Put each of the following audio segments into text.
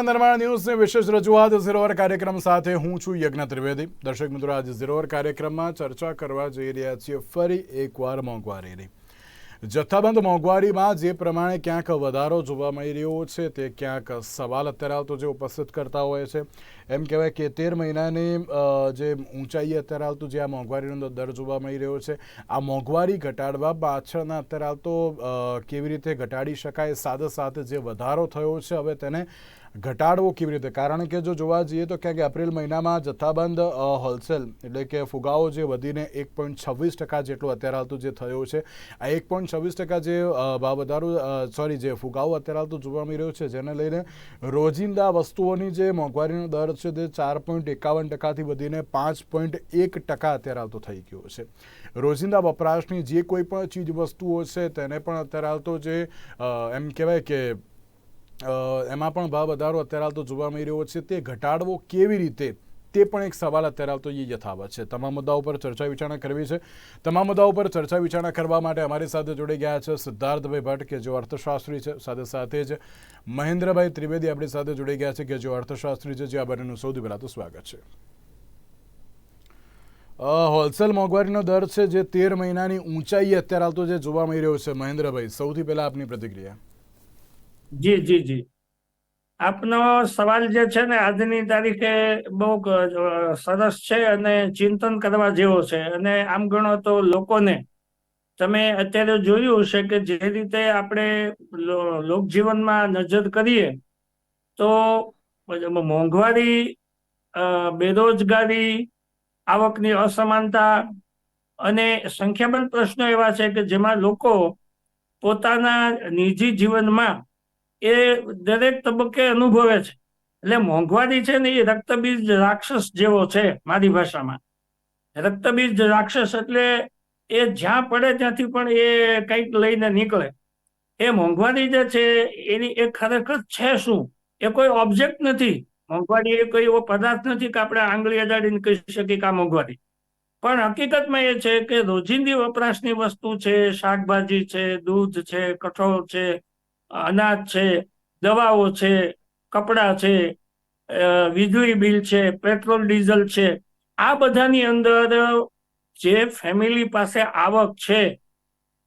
નમસ્કાર નિર્માણ ન્યૂઝની વિશેષ રજૂઆત ઝીરોવર કાર્યક્રમ સાથે હું છું યજ્ઞ ત્રિવેદી. દર્શક મિત્રો, આજે ઝીરોવર કાર્યક્રમમાં ચર્ચા કરવા જઈ રહ્યા છીએ ફરી એકવાર મોંઘવારીની. જથ્થાબંધ મોંઘવારીમાં જે પ્રમાણે ક્યાંક વધારો જોવા મળી રહ્યો છે તે ક્યાંક સવાલ અત્યારે આવતો જે ઉપસ્થિત કરતા હોય છે. એમ કહેવાય કે તેર મહિનાની જે ઊંચાઈ અત્યારે આવતું, જે આ મોંઘવારીનો દર જોવા મળી રહ્યો છે, આ મોંઘવારી ઘટાડવા પાછળના અત્યારે આવતો કેવી રીતે ઘટાડી શકાય, સાથે સાથે જે વધારો થયો છે, હવે તેને ઘટાડવો કેવી રીતે? કારણ કે જો જોવા જઈએ તો ક્યાંક એપ્રિલ મહિનામાં જથ્થાબંધ હોલસેલ એટલે કે ફુગાવો જે વધીને એક પોઈન્ટ છવ્વીસ ટકા જેટલું અત્યારે હાલતું જે થયો છે, આ એક પોઈન્ટ છવ્વીસ ટકા જે ભાવ વધારો સોરી, જે ફુગાવો અત્યારે હાલતું જોવા મળી રહ્યો છે, જેને લઈને રોજિંદા વસ્તુઓની જે મોંઘવારીનો દર છે તે ચાર પોઈન્ટ એકાવન ટકાથી વધીને પાંચ પોઈન્ટ એક ટકા અત્યારે હાલતો થઈ ગયો છે. રોજિંદા વપરાશની જે કોઈ પણ ચીજ વસ્તુઓ છે તેને પણ અત્યારે હાલતો જે એમ કહેવાય કે એમાં પણ ભાવ વધારો અત્યારે હાલ તો જોવા મળી રહ્યો છે. તે ઘટાડવો કેવી રીતે? તે પણ એક સવાલ અત્યારે હાલ તો એ યથાવત છે. તમામ મુદ્દાઓ પર ચર્ચા વિચારણા કરવી છે. તમામ મુદ્દાઓ પર ચર્ચા વિચારણા કરવા માટે અમારી સાથે જોડી ગયા છે સિદ્ધાર્થભાઈ ભટ્ટ, કે જેઓ અર્થશાસ્ત્રી છે, સાથે સાથે જ મહેન્દ્રભાઈ ત્રિવેદી આપણી સાથે જોડાઈ ગયા છે, કે જેઓ અર્થશાસ્ત્રી છે, જે આ બંનેનું સૌથી પહેલાં તો સ્વાગત છે. હોલસેલ મોંઘવારીનો દર છે જે તેર મહિનાની ઊંચાઈ અત્યારે હાલ તો જે જોવા મળી રહ્યો છે. મહેન્દ્રભાઈ, સૌથી પહેલાં આપની પ્રતિક્રિયા. જી જી જી. આપનો સવાલ જે છે ને, આજની તારીખે બહુ સરસ છે અને ચિંતન કરવા જેવો છે. અને આમ ગણો તો લોકોને, તમે અત્યારે જોયું હશે કે જે રીતે આપણે લોકજીવનમાં નજર કરીએ, તો મોંઘવારી બેરોજગારી, આવકની અસમાનતા અને સંખ્યાબંધ પ્રશ્નો એવા છે કે જેમાં લોકો પોતાના નિજી જીવનમાં એ દરેક તબક્કે અનુભવે છે. એટલે મોંઘવારી છે ને એ રક્તબીજ રાક્ષસ જેવો છે મારી ભાષામાં રક્તબીજ રાક્ષસ એટલે એ જ્યાં પડે ત્યાંથી પણ એ કંઈક લઈને નીકળે. એ મોંઘવારી જે છે એની એ ખરેખર છે શું? એ કોઈ ઓબ્જેક્ટ નથી. મોંઘવારી એ કોઈ એવો પદાર્થ નથી કે આપણે આંગળી અડાડીને કહી શકીએ કે આ મોંઘવારી. પણ હકીકતમાં એ છે કે રોજિંદી વપરાશની વસ્તુ છે, શાકભાજી છે, દૂધ છે, કઠોળ છે અનાજ છે, દવાઓ છે, કપડાં છે વીજળી બિલ છે, પેટ્રોલ, ડીઝલ છે. આ બધાની અંદર જે ફેમિલી પાસે આવક છે,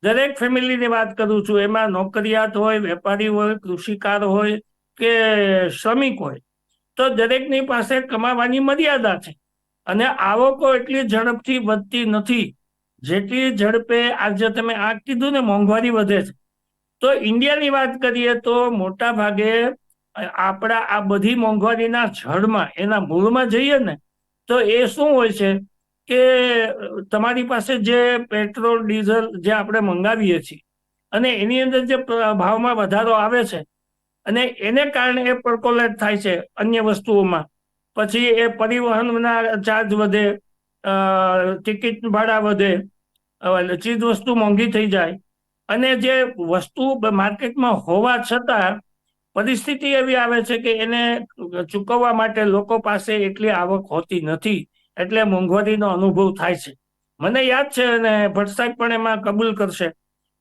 દરેક ફેમિલીની વાત કરું છું. એમાં નોકરિયાત હોય, વેપારી હોય, કૃષિકાર હોય કે શ્રમિક હોય, તો દરેકની પાસે કમાવાની મર્યાદા છે. અને આવકો એટલી ઝડપથી વધતી નથી, જેટલી ઝડપે આજે તમે આ કીધું ને મોંઘવારી વધે છે. તો ઇન્ડિયાની વાત કરીએ તો મોટા ભાગે આપણા આ બધી મોંઘવારીના જળમાં એના મૂળમાં જઈએ ને, તો એ શું હોય છે કે, તમારી પાસે જે પેટ્રોલ, ડીઝલ જે આપણે મંગાવીએ છીએ અને એની અંદર જે ભાવમાં વધારો આવે છે અને એને કારણે એ પ્રકોલેટ થાય છે અન્ય વસ્તુઓમાં. પછી એ પરિવહનના ચાર્જ વધે ટિકિટ ભાડા વધે ચીજ વસ્તુ મોંઘી થઈ જાય. અને જે વસ્તુ માર્કેટમાં હોવા છતાં પરિસ્થિતિ એવી આવે છે કે એને ચૂકવવા માટે લોકો પાસે એટલી આવક હોતી નથી, એટલે મોંઘવારીનો અનુભવ થાય છે. મને યાદ છે અને ભટ્ટ સાહેબ પણ એમાં કબૂલ કરશે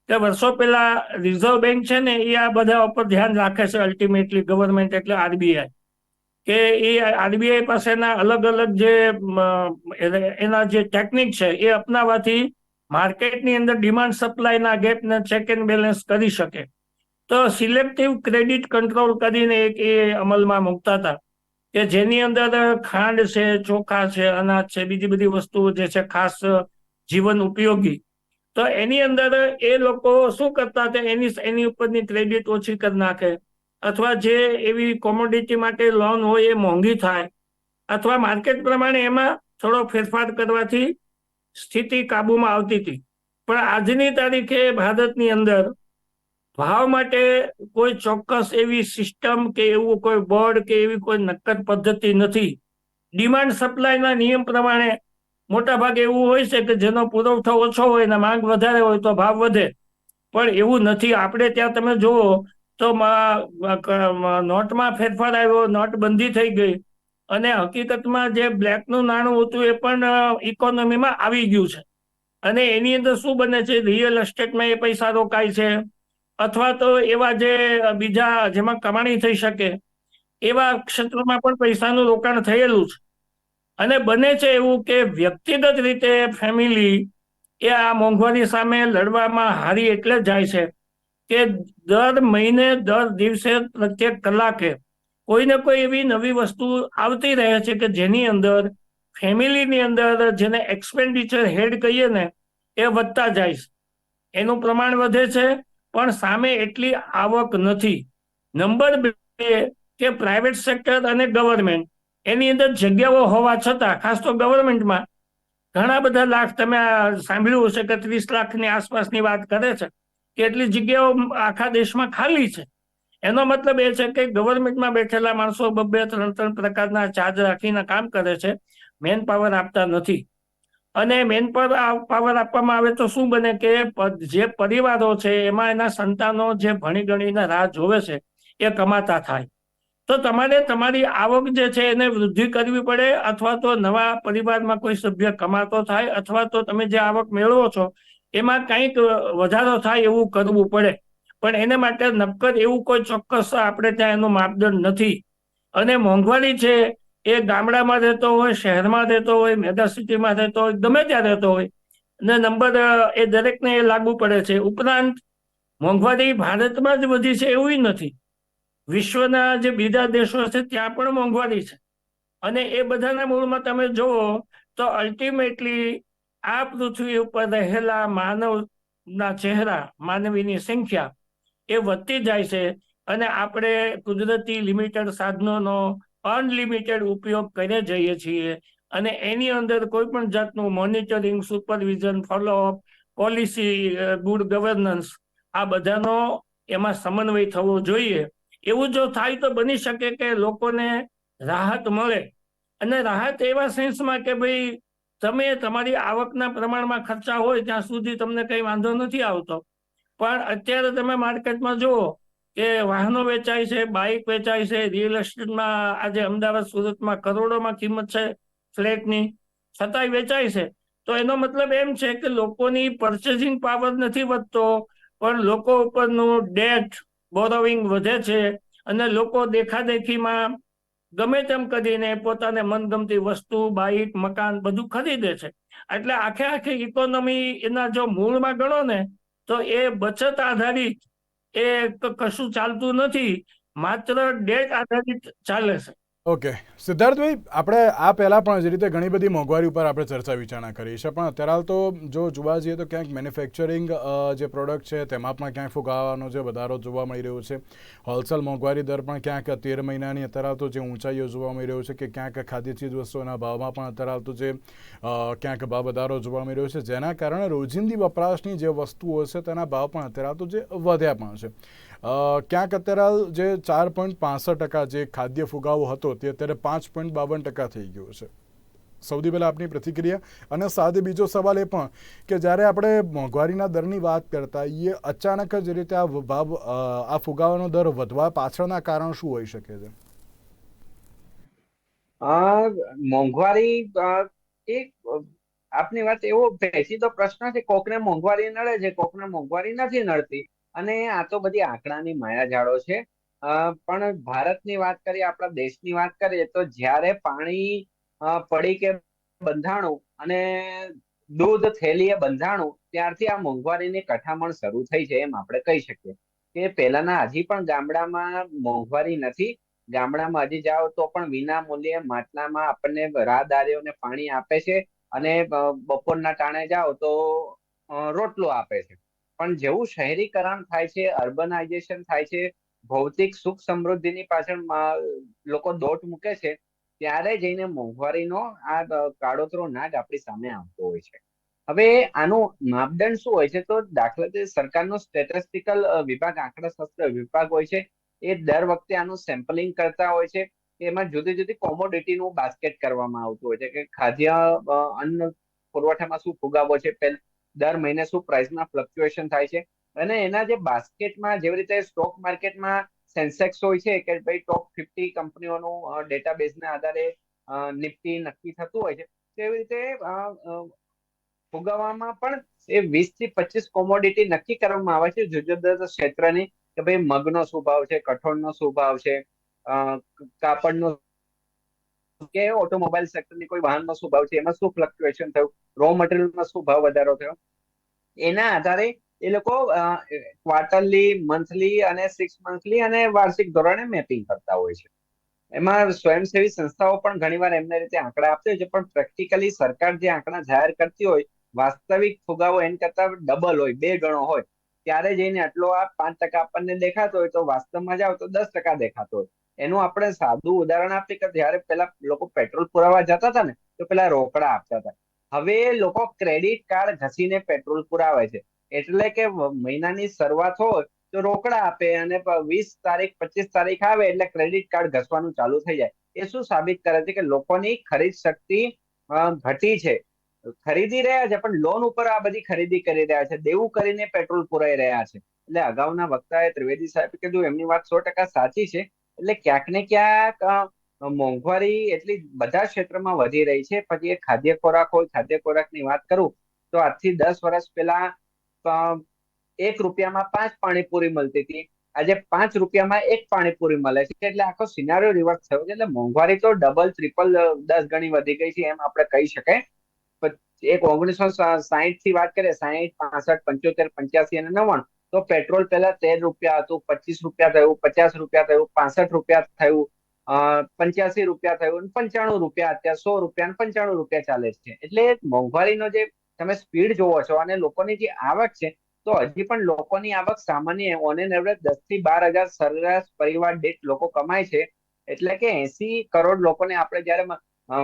કે વર્ષો પહેલા રિઝર્વ બેંક છે ને, એ આ બધા ઉપર ધ્યાન રાખે છે અલ્ટિમેટલી ગવર્મેન્ટ એટલે આરબીઆઈ કે એ આરબીઆઈ પાસેના અલગ અલગ જે એના જે ટેકનિક છે એ અપનાવવાથી માર્કેટની અંદર ડિમાન્ડ સપ્લાયના ગેપને ચેક એન્ડ બેલેન્સ કરી શકે. તો સિલેક્ટિવ ક્રેડિટ કંટ્રોલ કરીને એક એ અમલમાં મૂકતા હતા કે જેની અંદર ખાંડ છે, ચોખા છે, અનાજ છે, બીજી બધી વસ્તુઓ જે છે ખાસ જીવન ઉપયોગી. તો એની અંદર એ લોકો શું કરતા હતા? એની એની ઉપરની ક્રેડિટ ઓછી કરી નાખે. અથવા જે એવી કોમોડિટી માટે લોન હોય એ મોંઘી થાય. અથવા માર્કેટ પ્રમાણે એમાં થોડો ફેરફાર કરવાથી સ્થિતિ કાબુમાં આવતી હતી. પણ આજની તારીખે ભારતની અંદર ભાવ માટે કોઈ ચોક્કસ એવી સિસ્ટમ કે એવું કોઈ બોર્ડ કે એવી કોઈ નક્કર પદ્ધતિ નથી. ડિમાન્ડ સપ્લાયના નિયમ પ્રમાણે મોટા ભાગે એવું હોય છે કે જેનો પુરવઠો ઓછો હોય ને માંગ વધારે હોય તો ભાવ વધે. પણ એવું નથી. આપણે ત્યાં તમે જુઓ તો નોટમાં ફેરફાર આવ્યો નોટ બંધી થઈ ગઈ. અને હકીકતમાં જે બ્લેકનું નાણું હતું એ પણ ઇકોનોમીમાં આવી ગયું છે. અને એની અંદર શું બને છે? રિયલ એસ્ટેટમાં એ પૈસા રોકાય છે. અથવા તો એવા જે બીજા જેમાં કમાણી થઈ શકે, એવા ક્ષેત્રમાં પણ પૈસાનું રોકાણ થયેલું છે. અને બને છે એવું કે વ્યક્તિગત રીતે ફેમિલી એ આ મોંઘવારી સામે લડવામાં હારી એટલે જાય છે કે દર મહિને, દર દિવસે પ્રત્યેક કલાકે કોઈને કોઈ એવી નવી વસ્તુ આવતી રહે છે કે જેની અંદર ફેમિલીની અંદર જેને એક્સપેન્ડિચર હેડ કહીએ ને, એ વધતા જાય છે. એનું પ્રમાણ વધે છે, પણ સામે એટલી આવક નથી. નંબર બે કે પ્રાઇવેટ સેક્ટર અને ગવર્મેન્ટ એની અંદર જગ્યાઓ હોવા છતાં, ખાસ તો ગવર્મેન્ટમાં ઘણા બધા લાખ, તમે સાંભળ્યું હશે કે ત્રીસ લાખની આસપાસની વાત કરે છે, કે એટલી જગ્યાઓ આખા દેશમાં ખાલી છે. એનો મતલબ એ છે કે ગવર્મેન્ટમાં બેઠેલા માણસો બબે ત્રણ ત્રણ પ્રકારના ચાર્જ રાખીને કામ કરે છે. મેન પાવર આપતા નથી. અને મેન પાવર આપવામાં આવે તો શું બને કે જે પરિવારો છે એમાં એના સંતાનો જે ભણી ગણીને રાહ જોવે છે એ કમાતા થાય. તો તમારે તમારી આવક જે છે એને વૃદ્ધિ કરવી પડે અથવા તો નવા પરિવારમાં કોઈ સભ્ય કમાતો થાય અથવા તો તમે જે આવક મેળવો છો એમાં કંઈક વધારો થાય એવું કરવું પડે. પણ એને માટે નક્કર એવું કોઈ ચોક્કસ આપણે ત્યાં એનું માપદંડ નથી. અને મોંઘવારી છે એ ગામડામાં રહેતો હોય, શહેરમાં રહેતો હોય, મેગા સિટીમાં રહેતો હોય, ગમે ત્યાં રહેતો હોય અને નંબર એ દરેકને એ લાગુ પડે છે. ઉપરાંત મોંઘવારી ભારતમાં જ વધી છે એવું નથી. વિશ્વના જે બીજા દેશો છે ત્યાં પણ મોંઘવારી છે. અને એ બધાના મૂળમાં તમે જુઓ તો અલ્ટિમેટલી આ પૃથ્વી ઉપર રહેલા માનવના ચહેરા, માનવીની સંખ્યા એ વધતી જાય છે અને આપણે કુદરતી લિમિટેડ સાધનોનો અનલિમિટેડ ઉપયોગ કરીને જઈએ છીએ. અને એની અંદર કોઈ પણ જાતનું monitoring, supervision, follow up, policy good governance આ બધાનો એમાં સમન્વય થવો જોઈએ. એવું જો થાય તો બની શકે કે લોકોને રાહત મળે. અને રાહત એવા સેન્સમાં કે ભાઈ તમે તમારી આવકના પ્રમાણમાં ખર્ચા હોય ત્યાં સુધી તમને કંઈ વાંધો નથી આવતો. પણ અત્યારે તમે માર્કેટમાં જુઓ કે વાહનો વેચાય છે, બાઇક વેચાય છે રિયલ એસ્ટેટમાં આજે અમદાવાદ, સુરતમાં કરોડોમાં કિંમત છે ફ્લેટની. છતાંય વેચાય છે. તો એનો મતલબ એમ છે કે લોકોની પરચેસિંગ પાવર નથી વધતો, પણ લોકો ઉપરનું ડેટ બોરોવિંગ વધે છે અને લોકો દેખાદેખીમાં ગમે તેમ કરીને પોતાને મનગમતી વસ્તુ, બાઇક, મકાન બધું ખરીદે છે. એટલે આખે આખી ઇકોનોમી એના જો મૂળમાં ગણો ને તો એ બચત આધારિત એ કશું ચાલતું નથી. માત્ર ડેટ આધારિત ચાલે છે. ઓકે. સિદ્ધાર્થભાઈ આપણે આ પહેલાં પણ જે રીતે ઘણી બધી મોંઘવારી ઉપર આપણે ચર્ચા વિચારણા કરી છે, પણ અત્યારે હાલ તો જો જોવા જઈએ તો ક્યાંક મેન્યુફેક્ચરિંગ જે પ્રોડક્ટ છે, તેમાં પણ ક્યાંક ફુગાવાનો જે વધારો જોવા મળી રહ્યો છે. હોલસેલ મોંઘવારી દર પણ ક્યાંક તેર મહિનાની અત્યારે હાલ તો જે ઊંચાઈઓ જોવા મળી રહ્યો છે કે ક્યાંક ખાદ્ય ચીજ વસ્તુઓના ભાવમાં પણ અત્યારે હાલ તો જે ક્યાંક ભાવ વધારો જોવા મળી રહ્યો છે. જેના કારણે રોજિંદી વપરાશની જે વસ્તુઓ છે તેના ભાવ પણ અત્યારે હાલ તો જે વધ્યા પણ છે. ક્યાંક અત્યારે જે ચાર પોઈન્ટ પાસઠ ટકા જે ખાદ્ય ફુગાવો હતો, તે અત્યારે પાંચ પોઈન્ટ બાવન ટકા થઈ ગયો છે. સૌથી પહેલાં આપની પ્રતિક્રિયા અને સાથે બીજો સવાલ એ પણ કે જ્યારે આપણે મોંઘવારીના દરની વાત કરતા એ અચાનક જ રીતે આ ભાવ આ ફુગાવાનો દર વધવા પાછળના કારણ શું હોઈ શકે છે? આ મોંઘવારી એક, આપની વાત એવો પેચીદો પ્રશ્ન છે કોકને મોંઘવારી નડે છે, કોકને મોંઘવારી નથી નડતી. અને આ તો બધી આંકડાની માયાજાળો છે. પણ ભારતની વાત કરીએ, આપણા દેશની વાત કરીએ, તો જ્યારે પાણી પડી કે બંધાણું અને દૂધ થેલીએ બંધાણું, ત્યારથી આ મોંઘવારીની કઠામણ શરૂ થઈ છે એમ આપણે કહી શકીએ. કે પહેલાના હજી પણ ગામડામાં મોંઘવારી નથી. ગામડામાં હજી જાઓ તો પણ વિના મૂલ્યે માટલામાં આપણને રાહદારીઓને પાણી આપે છે અને બપોરના ટાણે જાઓ તો રોટલો આપે છે. પણ જેવું શહેરીકરણ થાય છે અર્બનાઇઝેશન થાય છે, ભૌતિક સુખ સમૃદ્ધિની પાછળ લોકો દોટ મૂકે છે, ત્યારે જઈને મોંઘવારીનો આ કાળોતરો નાગ આપણી સામે આવતો હોય છે. હવે આનું માપદંડ શું હોય છે? તો દાખલા તરીકે સરકારનો સ્ટેટિસ્ટિકલ વિભાગ આંકડાશાસ્ત્ર વિભાગ હોય છે, એ દર વખતે આનું સેમ્પલિંગ કરતા હોય છે, એમાં જુદી જુદી કોમોડિટીનું બાસ્કેટ કરવામાં આવતું હોય છે, કે ખાદ્ય અન્ન પુરવઠામાં શું ફુગાવો છે દર મહિને શું પ્રાઇસમાં ફ્લક્ચ્યુએશન થાય છે? અને એના જે બાસ્કેટમાં, જેવી રીતે સ્ટોક માર્કેટમાં સેન્સેક્સ હોય છે કે ભાઈ ટોપ ફિફ્ટી કંપનીઓનું ડેટાબેઝના આધારે નિફ્ટી નક્કી થતું હોય છે, તેવી રીતે ફુગાવામાં પણ એ વીસથી પચીસ કોમોડિટી નક્કી કરવામાં આવે છે જુદા જુદા ક્ષેત્રની કે ભાઈ મગનો શું ભાવ છે, કઠોળનો શું ભાવ છે કાપડનો કે ઓટોમોબાઈલ સેક્ટરની કોઈ વાહનનો શું ભાવ છે, એમાં શું ફ્લક્ચ્યુએશન થયું? રો મટીરિયલમાં શું ભાવ વધારો થયો? એના આધારે એ લોકો ક્વાર્ટરલી મંથલી અને સિક્સ મંથલી અને વાર્ષિક ધોરણે મેપિંગ કરતા હોય છે. એમાં સ્વયંસેવી સંસ્થાઓ પણ ઘણીવાર એમને રીતે આંકડા આપતી હોય છે, પણ પ્રેક્ટિકલી સરકાર જે આંકડા જાહેર કરતી હોય, વાસ્તવિક ફુગાવો એન કરતા ડબલ હોય, બે ગણો હોય. ત્યારે જઈને આટલો આ પાંચ ટકા આપણને દેખાતો હોય તો વાસ્તવમાં જાવ તો દસ ટકા દેખાતો હોય. એનું આપણે સાદું ઉદાહરણ આપીએ કે જ્યારે પેલા લોકો પેટ્રોલ પુરાવા જતા હતા ને, તો પેલા રોકડા આપતા હતા. હવે લોકો ક્રેડિટ કાર્ડ ઘસીને પેટ્રોલ પુરાવે છે. એટલે કે મહિનાની શરૂઆત હોય તો રોકડા આપે અને વીસ તારીખ, પચીસ તારીખ આવે એટલે ક્રેડિટ કાર્ડ ઘસવાનું ચાલુ થઈ જાય. એ શું સાબિત કરે છે કે લોકોની ખરીદ શક્તિ ઘટી છે. ખરીદી રહ્યા છે, પણ લોન ઉપર આ બધી ખરીદી કરી રહ્યા છે. દેવું કરીને પેટ્રોલ પુરાઈ રહ્યા છે. એટલે અગાઉના વક્તાએ ત્રિવેદી સાહેબ કીધું, એમની વાત સો ટકા સાચી છે. એટલે ક્યાંક ને ક્યાંક મોંઘવારી એટલી બધા ક્ષેત્રમાં વધી રહી છે. પછી એ ખાદ્ય ખોરાક હોય, ખાદ્ય ખોરાકની વાત કરું, તો આજથી દસ વર્ષ પહેલા એક રૂપિયામાં પાંચ પાણીપુરી મળતી હતી. આજે પાંચ રૂપિયામાં એક પાણીપુરી મળે છે. એટલે આખો સિનારીઓ રિવર્સ થયો છે. એટલે મોંઘવારી તો ડબલ ત્રિપલ દસ ગણી વધી ગઈ છે એમ આપણે કહી શકાય એક ઓગણીસો સાહીઠથી વાત કરીએ, સાહીઠ, પાસઠ, પંચોતેર, પંચ્યાસી અને નવ્વાણું. તો પેટ્રોલ પહેલા તેર રૂપિયા હતું, પચીસ રૂપિયા થયું, પચાસ રૂપિયા થયું, પાસઠ રૂપિયા થયું પંચ્યાસી રૂપિયા થયું પંચાણું રૂપિયા, અત્યારે સો રૂપિયા પંચાણું રૂપિયા ચાલે છે. એટલે મોંઘવારીનો જે તમે સ્પીડ જોવો છો અને લોકોની જે આવક છે, તો હજી પણ લોકોની આવક સામાન્ય ઓન એન એવરેજ દસથી બાર હજાર સરેરાશ પરિવાર દીઠ લોકો કમાય છે. એટલે કે એસી કરોડ લોકોને આપણે જયારે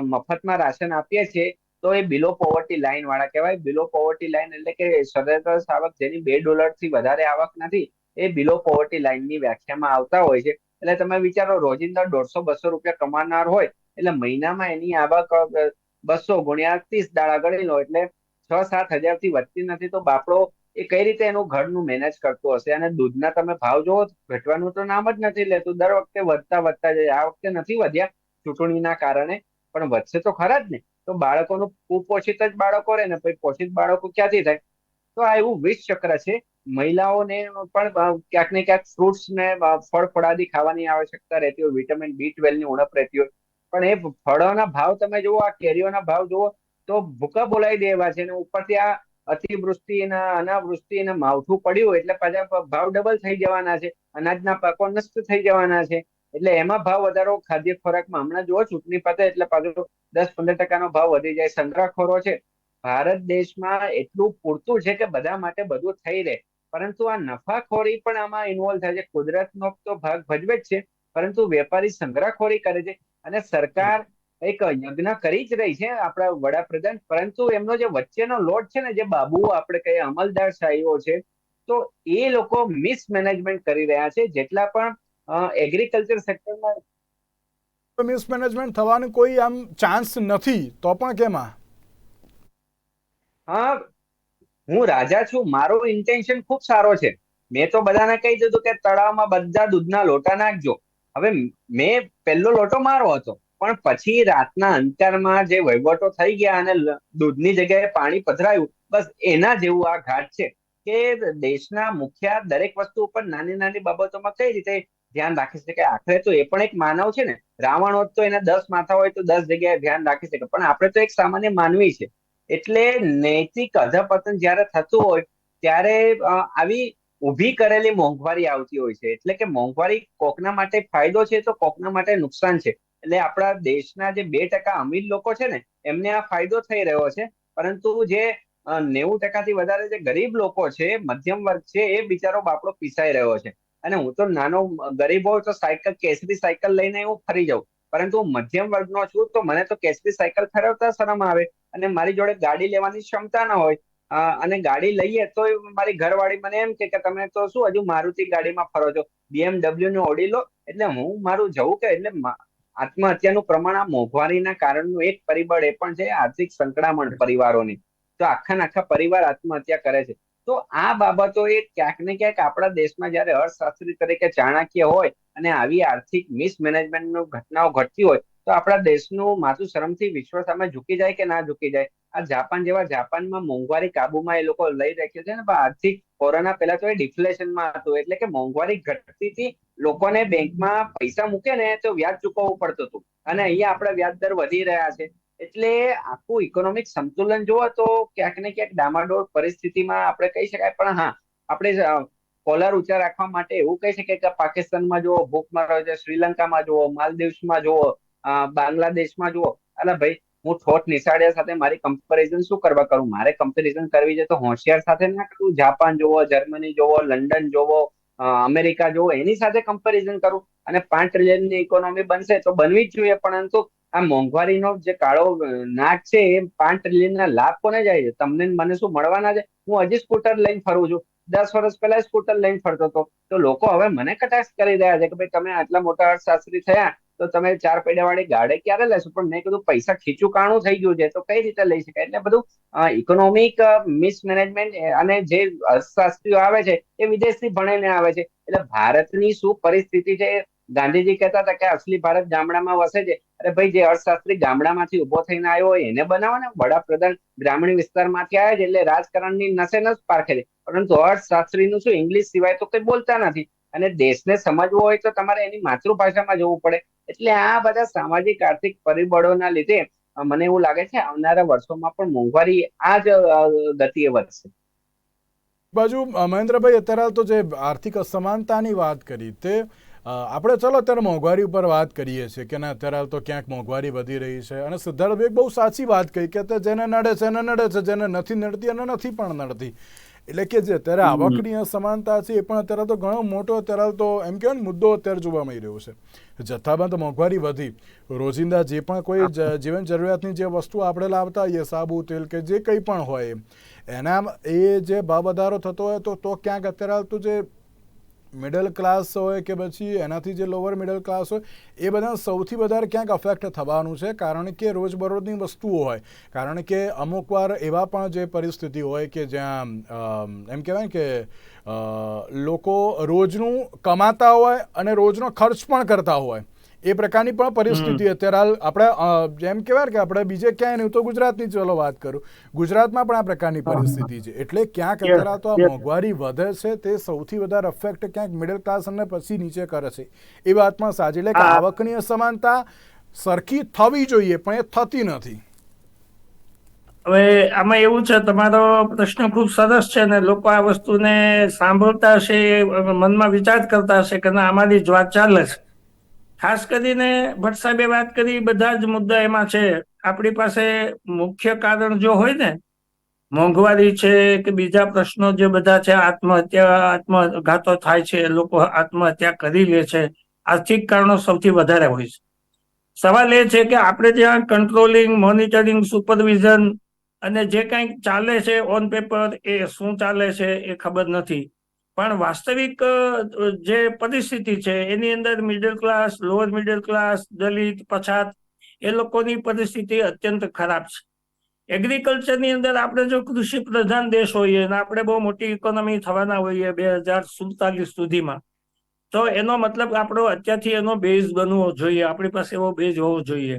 મફતમાં રાશન આપીએ છીએ તો એ બિલો પોવર્ટી લાઈન વાળા કહેવાય. બિલો પોવર્ટી લાઈન એટલે કે સરેરાશ આવક જેની બે ડોલરથી વધારે આવક નથી, એ બિલો પોવર્ટી લાઈનની વ્યાખ્યામાં આવતા હોય છે. એટલે તમે વિચારો, રોજિંદા દોઢસો બસો રૂપિયા કમાનાર હોય, એટલે મહિનામાં એની આવક બસો ગુણ્યા ત્રીસ દાડા ગણી લો એટલે છ સાત હજારથી વધતી નથી, તો બાપડો એ કઈ રીતે એનું ઘરનું મેનેજ કરતું હશે? અને દૂધના તમે ભાવ જોવો ઘટવાનું તો નામ જ નથી લેતું. દર વખતે વધતા વધતા જાય આ વખતે નથી વધ્યા ચૂંટણીના કારણે, પણ વધશે તો ખરા જ ને. તો બાળકોનું કુપોષિત જ બાળકો રહે ને પછી પોષિત બાળકો ક્યાંથી થાય? તો આ એવું વિષ ચક્ર છે. મહિલાઓને પણ ક્યાંક ને ક્યાંક ફ્રૂટ્સ ને ફળ ફળાદી ખાવાની આવશ્યકતા રહેતી હોય. વિટામિન બી ટ્વેલ્વની ઉણપ રહેતી હોય. પણ એ ફળોના ભાવ તમે જુઓ, આ કેરીઓના ભાવ જુઓ, તો ભૂકા બોલાવી દેવા છે અને ઉપરથી આ અતિવૃષ્ટિ અને અનાવૃષ્ટિ અને માવઠું પડ્યું એટલે પાછા ભાવ ડબલ થઈ જવાના છે. અનાજના પાકો નષ્ટ થઈ જવાના છે. એટલે એમાં ભાવ વધારો ખાદ્ય ખોરાકમાં. હમણાં જુઓ, ચૂંટણી પતે એટલે પાછો દસ પંદર ટકાનો ભાવ વધી જાય. સંગ્રહખોરો છે. ભારત દેશમાં એટલું પૂરતું છે કે બધા માટે બધું થઈ રહે. પરંતુ આ નફાખોરી પણ આમાં ઇન્વોલ્વ થાય છે. કુદરતનો તો ભાગ ભજવે જ છે. પરંતુ વેપારી સંગ્રહખોરી કરે છે. અને સરકાર એક યજ્ઞ કરી જ રહી છે આપણા વડાપ્રધાન. પરંતુ એમનો જે વચ્ચેનો લોટ છે ને, જે બાબુ આપણે કહીએ, અમલદાર શાહીઓ છે, તો એ લોકો મિસમેનેજમેન્ટ કરી રહ્યા છે. જેટલા પણ એગ્રીકલ્ચર સેક્ટરમાં મિસમેનેજમેન્ટ થવાનો કોઈ આમ ચાન્સ નથી તો પણ કેમ આ? હા હું રાજા છું મારો ઇન્ટેન્શન ખૂબ સારો છે. મેં તો બધાને કહી દીધું કે તળાવમાં બધા દૂધના લોટા નાખજો. હવે મેં પહેલો લોટો મારો હતો પણ પછી રાતના અંતરમાં જે વહીવટો થઈ ગયા અને દૂધની જગ્યાએ પાણી પધરાયું બસ એના જેવું આ ઘાટ છે કે દેશના મુખ્ય દરેક વસ્તુ ઉપર નાની નાની બાબતોમાં કઈ રીતે ધ્યાન રાખી શકે. આખરે તો એ પણ એક માનવ છે ને, રાવણ હોત તો એના દસ માથા હોય તો દસ જગ્યાએ ધ્યાન રાખી શકે. પણ આપણે તો એક સામાન્ય માનવી છે. એટલે નૈતિક અધપતન જ્યારે થતું હોય, ત્યારે આવી ઊભી કરેલી મોંઘવારી આવતી હોય છે. એટલે કે મોંઘવારી કોકના માટે ફાયદો છે તો કોકના માટે નુકસાન છે. એટલે આપણા દેશના જે બે ટકા અમીર લોકો છે ને, એમને આ ફાયદો થઈ રહ્યો છે. પરંતુ જે નેવું ટકાથી વધારે જે ગરીબ લોકો છે, મધ્યમ વર્ગ છે, એ બિચારો બાપડો પીસાઈ રહ્યો છે. અને હું તો નાનો ગરીબ હોઉં તો સાયકલ, કેસરી સાયકલ લઈને હું ફરી જાઉં. પરંતુ હું મધ્યમ વર્ગનો છું તો મને તો કેસરી સાયકલ ફેરવતા શરમ આવે અને મારી જોડે ગાડી લેવાની ક્ષમતા ના હોય. અને ગાડી લઈએ તો મારી ઘરવાળી મને એમ કે તમે તો શું હજુ મારુતિ ગાડીમાં ફરો છો? બીએમડબલ્યુ ની ઓડી લો. એટલે હું મારું જવું કે, એટલે આત્મહત્યાનું પ્રમાણ આ મોંઘવારીના કારણનું એક પરિબળ એ પણ છે આર્થિક સંકળામણ પરિવારોની. તો આખા આખા પરિવાર આત્મહત્યા કરે છે. તો આ બાબતો એ ક્યાંક ને ક્યાંક આપણા દેશમાં જયારે અર્થશાસ્ત્રી તરીકે ચાણક્ય હોય અને આવી આર્થિક મિસમેનેજમેન્ટ ઘટનાઓ ઘટતી હોય, તો આપણા દેશનું માથું શરમથી વિશ્વ સામે ઝૂકી જાય કે ના ઝૂકી જાય? આ જાપાન જેવા જાપાનમાં મોંઘવારી કાબુમાં એ લોકો લઈ રાખ્યું છે ને આર્થિક કોરોના પહેલા તો એ ડિફ્લેશનમાં હતું, એટલે કે મોંઘવારી ઘટતી હતી લોકોને બેંકમાં પૈસા મૂકે ને તો વ્યાજ ચૂકવવું પડતું હતું. અને અહીંયા આપણે વ્યાજ દર વધી રહ્યા છે. એટલે આખું ઇકોનોમિક સંતુલન જુઓ તો ક્યાંક ને ક્યાંક ડામાડોળ પરિસ્થિતિમાં આપણે કહી શકાય, પણ હા, આપણે કોલર ઊંચા રાખવા માટે એવું કહી શકાય કે પાકિસ્તાનમાં જુઓ, ભૂખમરો છે, શ્રીલંકામાં જુઓ, માલદીવ્સમાં જુઓ બાંગ્લાદેશમાં જુઓ. અલા ભાઈ, હું ઠોઠ નિશાળિયા સાથે મારી કમ્પેરિઝન શું કરવા કરું? મારે કમ્પેરિઝન કરવી છે તો હોશિયાર સાથે ના કરું? જાપાન જોવો જર્મની જોવો લંડન જોવો અમેરિકા જોવો એની સાથે કમ્પેરિઝન કરું? અને પાંચ ટ્રિલિયનની ઇકોનોમી બનશે તો બનવી જ જોઈએ, પરંતુ આ મોંઘવારીનો જે કાળો નાક છે એ પાંચ ટ્રિલિયનના લાભ કોને જાય છે? તમને મને શું મળવાના છે? હું હજી સ્કૂટર લઈને ફરું છું. દસ વર્ષ પહેલા સ્કૂટર લઈને ફરતો હતો. તો લોકો હવે મને કટાક્ષ કરી રહ્યા છે કે ભાઈ તમે આટલા મોટા અર્થશાસ્ત્રી થયા, તો તમે ચાર પૈડાવાળી ગાડી ક્યારે લેશો? પણ મેં કીધું પૈસા ખીચું કાણું થઈ ગયું છે. તો કઈ રીતે લઈ શકાય? એટલે બધું ઇકોનોમિક મિસમેનેજમેન્ટ અને જે અર્થશાસ્ત્રીઓ આવે છે એ વિદેશથી ભણીને આવે છે. એટલે ભારતની શું પરિસ્થિતિ છે ગાંધીજી કહેતા હતા કે અસલી ભારત ગામડામાં વસે છે. અરે ભાઈ, જે અર્થશાસ્ત્રી ગામડામાંથી ઊભો થઈને આવ્યો હોય, એને બનાવો ને. વડાપ્રધાન ગ્રામીણ વિસ્તારમાંથી આવ્યા છે એટલે રાજકારણની નસે પારખે છે પરંતુ અર્થશાસ્ત્રીનું શું? ઇંગ્લિશ સિવાય તો કઈ બોલતા નથી. અને દેશને સમજવો હોય તો તમારે એની માતૃભાષામાં જવું પડે. એટલે આ બધા સામાજિક આર્થિક પરિબળોના લીધે મને એવું લાગે છે આવનારા વર્ષોમાં પણ મોંઘવારી આ જ ગતિએ વધશે. બાજુ મહેન્દ્રભાઈ, અત્યારે તો જે આર્થિક અસમાનતાની વાત કરી તે આપણે ચલો અત્યારે મોંઘવારી ઉપર વાત કરીએ છીએ કે ના અત્યારે હાલ તો ક્યાંક મોંઘવારી વધી રહી છે. અને સિદ્ધાર્થભાઈ બહુ સાચી વાત કહી કે જેને નડે છે એને નડે છે જેને નથી નડતી એને નથી પણ નડતી. એટલે કે જે અત્યારે આવકની અસમાનતા છે એ પણ અત્યારે તો ઘણો મોટો અત્યારે તો એમ કહેવાય ને મુદ્દો અત્યારે જોવા મળી રહ્યો છે. જથ્થાબંધ મોંઘવારી વધી. રોજિંદા જે પણ કોઈ જીવન જરૂરિયાતની જે વસ્તુ આપણે લાવતા હોઈએ સાબુ તેલ કે જે કંઈ પણ હોય એમ એના એ જે ભાવ વધારો થતો હોય તો તો ક્યાંક અત્યારે તો જે મિડલ ક્લાસ હોય કે પછી એનાથી જે લોઅર મિડલ ક્લાસ હોય, એ બધા સૌથી વધારે ક્યાંક અફેક્ટ થવાનું છે. કારણ કે રોજબરોજની વસ્તુઓ હોય. કારણ કે અમુક વાર એવા પણ જે પરિસ્થિતિ હોય કે જ્યાં એમ કહેવાય કે લોકો રોજનું કમાતા હોય અને રોજનો ખર્ચ પણ કરતા હોય. એ પ્રકારની પણ પરિસ્થિતિ અત્યારે હાલ આપણે જેમ કહેવાય કે આપણે બીજે ક્યાંય નહીં તો ગુજરાતની ચલો વાત કરું. ગુજરાતમાં પણ આ પ્રકારની પરિસ્થિતિ છે. એટલે ક્યાંક અત્યારે તો આ મોંઘવારી વધે છે તે સૌથી વધારે અફેક્ટ ક્યાંક મિડલ ક્લાસ અને પછી નીચે કરે છે. એ વાતમાં સાચી એટલે કે. આવકની અસમાનતા સરખી થવી જોઈએ પણ એ થતી નથી. હવે આમાં એવું છે તમારો પ્રશ્ન ખૂબ સરસ છે ને લોકો આ વસ્તુને સાંભળતા હશે મનમાં વિચાર કરતા હશે કે ના અમારી જ વાત ચાલે છે. ખાસ કરીને ભટ્ટ સાહેબે વાત કરી, બધા જ મુદ્દા એમાં છે. આપણી પાસે મુખ્ય કારણ જો હોય ને, મોંઘવારી છે કે બીજા પ્રશ્નો જે બધા છે, આત્મહત્યા, આત્મઘાતો થાય છે, લોકો આત્મહત્યા કરી લે છે, આર્થિક કારણો સૌથી વધારે હોય છે. સવાલ એ છે કે આપણે ત્યાં કંટ્રોલિંગ મોનિટરિંગ સુપરવિઝન અને જે કંઈક ચાલે છે ઓન પેપર એ શું ચાલે છે, એ ખબર નથી. પણ વાસ્તવિક જે પરિસ્થિતિ છે, એની અંદર middle class lower middle class દલિત, પછાત, એ લોકોની પરિસ્થિતિ અત્યંત ખરાબ છે. એગ્રીકલ્ચરની અંદર આપણે જો કૃષિ પ્રધાન દેશ હોઈએ અને આપણે બહુ મોટી ઇકોનોમી થવાના હોઈએ બે હજાર સુડતાલીસ સુધીમાં, તો એનો મતલબ આપણો અત્યારથી એનો બેઝ બનવો જોઈએ, આપણી પાસે એવો બેઝ હોવો જોઈએ.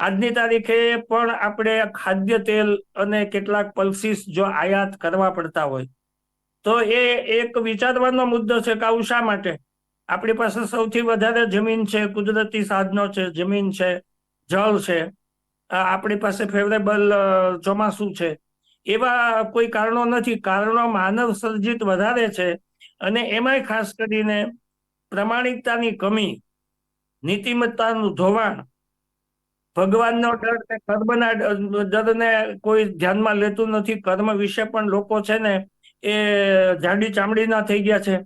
આજની તારીખે પણ આપણે ખાદ્ય તેલ અને કેટલાક પલ્સીસ જો આયાત કરવા પડતા હોય તો એ એક વિચારવાનો મુદ્દો છે કે આવું શા માટે? આપણી પાસે સૌથી વધારે જમીન છે, કુદરતી સાધનો છે, જમીન છે, જળ છે. આપણી પાસે ફેવરેબલ ચોમાસું છે. એવા કોઈ કારણો નથી. કારણો માનવ સર્જિત વધારે છે અને એમાંય ખાસ કરીને પ્રમાણિકતાની કમી, નીતિમત્તાનું ધોવાણ, ભગવાનનો ડર કર્મના ડરને કોઈ ધ્યાનમાં લેતું નથી. કર્મ વિશે પણ લોકો છે ને એ જાડી ચામડીના થઈ ગયા છે.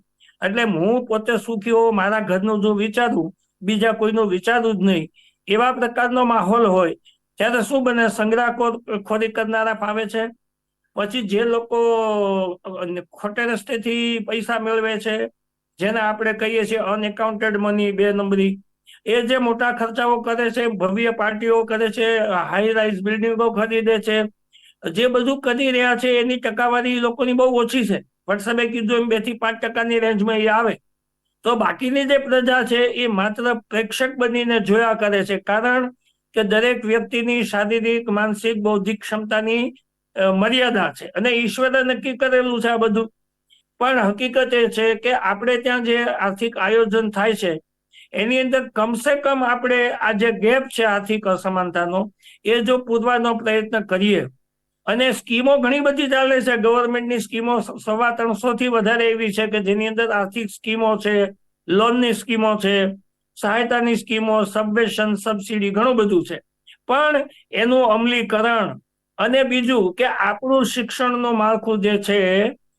એટલે હું પોતે સુખી હોઉં મારા ઘરનું જો વિચારું, બીજા કોઈનું વિચારું જ નહીં. એવા પ્રકારનો માહોલ હોય, ત્યારે શું બને? સંગ્રહખોર, ખોરી કરનારા ફાવે છે. પછી જે લોકો ખોટે રસ્તેથી પૈસા મેળવે છે, જેને આપણે કહીએ છીએ અનએકાઉન્ટેડ મની બે નંબરી, એ જે મોટા ખર્ચાઓ કરે છે, ભવ્ય પાર્ટીઓ કરે છે હાઈ રાઇઝ બિલ્ડિંગો ખરીદે છે જે બધું કરી રહ્યા છે, એની ટકાવારી લોકોની બહુ ઓછી છે. વોટ્સએપે કીધું એમ બેથી પાંચ ટકાની રેન્જમાં એ આવે. તો બાકીની જે પ્રજા છે, એ માત્ર પ્રેક્ષક બનીને જોયા કરે છે. કારણ કે દરેક વ્યક્તિની શારીરિક, માનસિક, બૌદ્ધિક ક્ષમતાની મર્યાદા છે અને ઈશ્વરે નક્કી કરેલું છે આ બધું. પણ હકીકત એ છે કે આપણે ત્યાં જે આર્થિક આયોજન થાય છે, એની અંદર કમસે કમ આપણે આ જે ગેપ છે આર્થિક અસમાનતાનો, એ જો પૂરવાનો પ્રયત્ન કરીએ અને સ્કીમો ઘણી બધી ચાલે છે. ગવર્મેન્ટની સ્કીમો સવા ત્રણસો થી વધારે એવી છે કે જેની અંદર આર્થિક સ્કીમો છે, લોનની સ્કીમો છે, સહાયતાની સ્કીમો સબવેશન સબસિડી ઘણું બધું છે. પણ એનું અમલીકરણ અને બીજું કે આપણું શિક્ષણનું માળખું જે છે,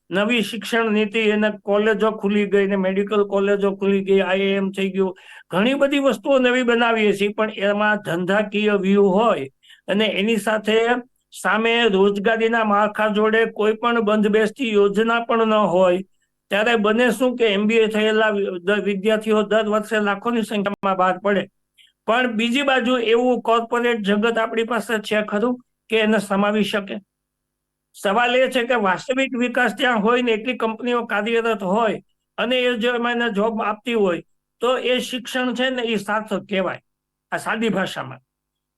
નવી શિક્ષણ નીતિ એને કોલેજો ખુલી ગઈ ને મેડિકલ કોલેજો ખુલી ગઈ આઈએમ થઈ ગયું, ઘણી બધી વસ્તુઓ નવી બનાવીએ છીએ. પણ એમાં ધંધાકીય વ્યૂહ હોય અને એની સાથે સામે રોજગારીના માળખા જોડે કોઈ પણ બંધબેસતી યોજના પણ ન હોય, ત્યારે બને શું કે એમબીએ થયેલા વિદ્યાર્થીઓ દર વર્ષે લાખોની સંખ્યામાં બહાર પડે. પણ બીજી બાજુ એવું કોર્પોરેટ જગત આપણી પાસે છે ખરું કે એને સમાવી શકે? સવાલ એ છે કે વાસ્તવિક વિકાસ ત્યાં હોય ને એટલી કંપનીઓ કાર્યરત હોય અને એ જો એમાં જોબ આપતી હોય, તો એ શિક્ષણ છે ને એ સાર્થક કહેવાય. આ સાદી ભાષામાં.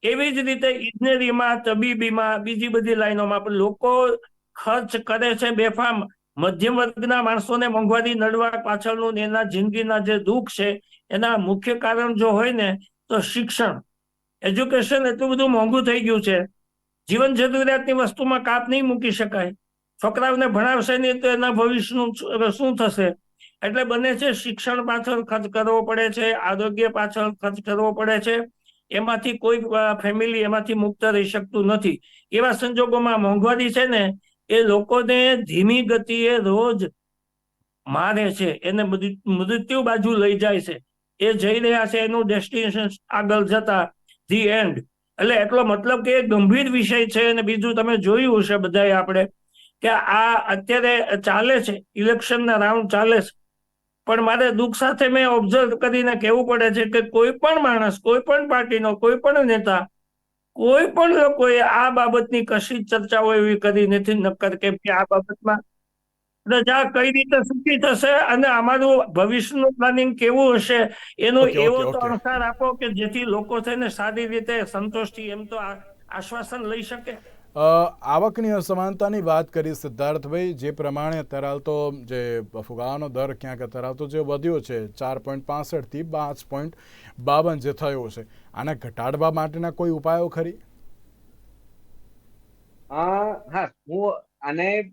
એવી જ રીતે ઇજનેરીમાં, તબીબીમાં, બીજી બધી લાઈનોમાં પણ લોકો ખર્ચ કરે છે બેફામ. મધ્યમ વર્ગના માણસોને મોંઘવારી નડવા પાછળનું એના જિંદગીના જે દુઃખ છે, એના મુખ્ય કારણ જો હોય ને, તો શિક્ષણ. એજ્યુકેશન એટલું બધું મોંઘું થઈ ગયું છે. જીવન જરૂરિયાતની વસ્તુમાં કાપ નહીં મૂકી શકાય. છોકરાઓને ભણાવશે નહીં તો એના ભવિષ્યનું શું- થશે? એટલે બને છે શિક્ષણ પાછળ ખર્ચ કરવો પડે છે, આરોગ્ય પાછળ ખર્ચ કરવો પડે છે. એમાંથી કોઈ ફેમિલી એમાંથી મુક્ત રહી શકતું નથી. એવા સંજોગોમાં મોંઘવારી છે ને, એ લોકોને ધીમી ગતિએ રોજ મારે છે, એને મૃત્યુ- બાજુ લઈ જાય છે. એ જઈ રહ્યા છે, એનું ડેસ્ટિનેશન આગળ જતા ધી એન્ડ એટલે એટલો મતલબ કે એ ગંભીર વિષય છે અને બીજું તમે જોયું હશે બધાએ આપણે, કે આ અત્યારે ચાલે છે ઇલેક્શનના રાઉન્ડ ચાલે છે. પણ મારે દુઃખ સાથે મેં ઓબ્ઝર્વ કરીને કહેવું પડે છે કે કોઈ પણ માણસ કોઈ પણ પાર્ટીનો કોઈ પણ નેતા કોઈ પણ લોકોએ આ બાબતની કશી ચર્ચાઓ એવી કરી નથી નક્કર કેમ કે આ બાબતમાં પ્રજા કઈ રીતે સુખી થશે અને અમારું ભવિષ્યનું પ્લાનિંગ કેવું હશે એનો એવો તો અણસાર આપો કે જેથી લોકો છે ને સારી રીતે સંતોષથી એમ તો આશ્વાસન લઈ શકે. આવકની અસમાનતાની વાત કરી સિદ્ધાર્થભાઈ, જે પ્રમાણે અત્યારે જે ફુગાવાનો દર ક્યાંક અત્યારે જે વધ્યો છે, ચાર પોઈન્ટ પાસઠથી પાંચ પોઈન્ટ બાવન જે થયો છે, આને ઘટાડવા માટેના કોઈ ઉપાયો ખરી? હા, હું આને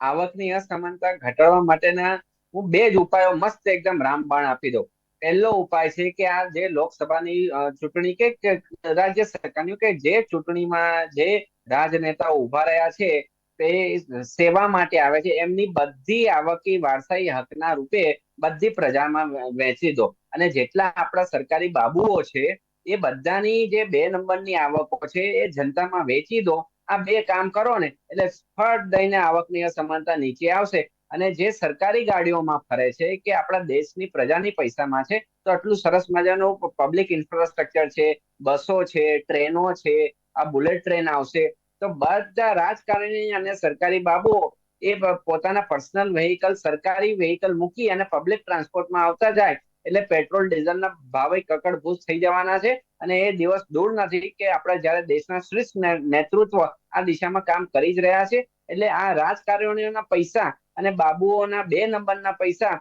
આવકની અસમાનતા ઘટાડવા માટેના હું બે જ ઉપાયો મસ્ત એકદમ રામબાણ આપી દઉં. પહેલો ઉપાય છે કે આ જે લોકસભાની ચૂંટણી કે રાજ્ય સરકારની કે જે ચૂંટણીમાં જે રાજનેતાઓ ઊભા રહ્યા છે, તે સેવા માટે આવે છે. એમની બધી આવકી વારસાઈ હકના રૂપે બધી પ્રજામાં વહે- વહેંચી દો. અને જેટલા આપણા સરકારી બાબુઓ છે, એ બધાની જે બે નંબરની આવકો છે, એ જનતામાં વેચી દો. આ બે કામ કરો ને, એટલે સ્થળ દઈને આવકની અસમાનતા નીચે આવશે. અને જે સરકારી ગાડીઓમાં ફરે છે કે આપણા દેશની પ્રજાની પૈસામાં છે, તો આટલું સરસ મજાનું પબ્લિક ઇન્ફ્રાસ્ટ્રક્ચર છે, બસો છે, ટ્રેનો છે, આ બુલેટ ટ્રેન આવશે, તો બધા રાજકારણી અને સરકારી બાબુઓ એ પોતાના પર્સનલ વેહિકલ સરકારી વેહિકલ મૂકી અને પબ્લિક ટ્રાન્સપોર્ટમાં આવતા જાય, એટલે પેટ્રોલ ડીઝલના ભાવે કકડભૂસ થઈ જવાના છે, અને એ દિવસ દૂર નથી કે આપણે જ્યારે દેશના શ્રેષ્ઠ નેતૃત્વ આ દિશામાં કામ કરી જ રહ્યા છે, એટલે આ રાજકારણીઓના પૈસા અને બાબુઓના બે નંબરના પૈસા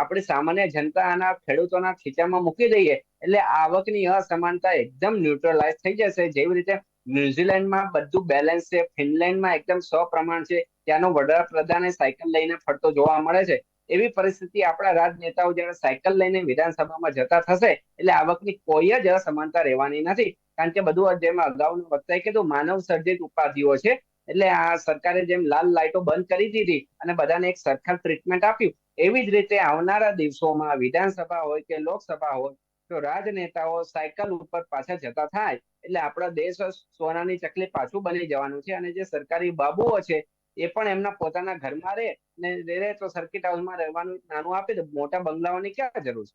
આપણે સામાન્ય જનતાના ખેડૂતોના ખીચામાં મૂકી દઈએ એટલે આવકની અસમાનતા એકદમ ન્યુટ્રલાઇઝ થઈ જશે. જેવી રીતે ન્યુઝીલેન્ડમાં બધું બેલેન્સ છે, ફિનલેન્ડમાં એકદમ સપ્રમાણ છે, ત્યાંનો વડાપ્રધાને સાયકલ લઈને ફરતો જોવા મળે છે. એવી પરિસ્થિતિ આપણા રાજનેતાઓ જયારે સાયકલ લઈને વિધાનસભામાં જતા થશે એટલે આવકની કોઈ જ અસમાનતા રહેવાની નથી. કારણ કે બધું જેમ અગાઉ વક્તાએ કીધું, માનવ સર્જિત ઉપાધિઓ છે એટલે આ સરકારે જેમ લાલ લાઇટો બંધ કરી દીધી અને બધાને એક સરખા ટ્રીટમેન્ટ આપ્યું, એવી જ રીતે આવનારા દિવસોમાં વિધાનસભા હોય કે લોકસભા હોય, તો રાજનેતાઓ સાયકલ ઉપર પાછા જતા થાય. એટલે આપણા દેશ સોનાની ચકલી પાછું બની જવાનું છે અને જે સરકારી બાબુઓ છે, એ પણ એમના પોતાના ઘરમાં રહે ને, રહે તો સર્કિટ હાઉસમાં રહેવાનું નાનું આપે તો મોટા બંગલાઓની ક્યાં જરૂર છે?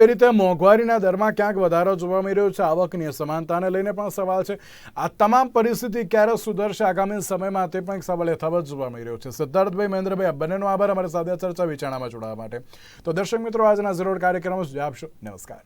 એ રીતે મોંઘવારીના દરમાં ક્યાંક વધારો જોવા મળી રહ્યો છે. આવકની અસમાનતાને લઈને પણ સવાલ છે. આ તમામ પરિસ્થિતિ ક્યારે સુધરશે આગામી સમયમાં તે પણ સવાલ યથાવત જોવા મળી રહ્યો છે. સિદ્ધાર્થભાઈ મહેન્દ્રભાઈ આ બંનેનો આભાર. અમારી સાથે ચર્ચા વિચારણામાં જોડાવા માટે. તો દર્શક મિત્રો, આજના જરૂર કાર્યક્રમ જ આપશો. નમસ્કાર.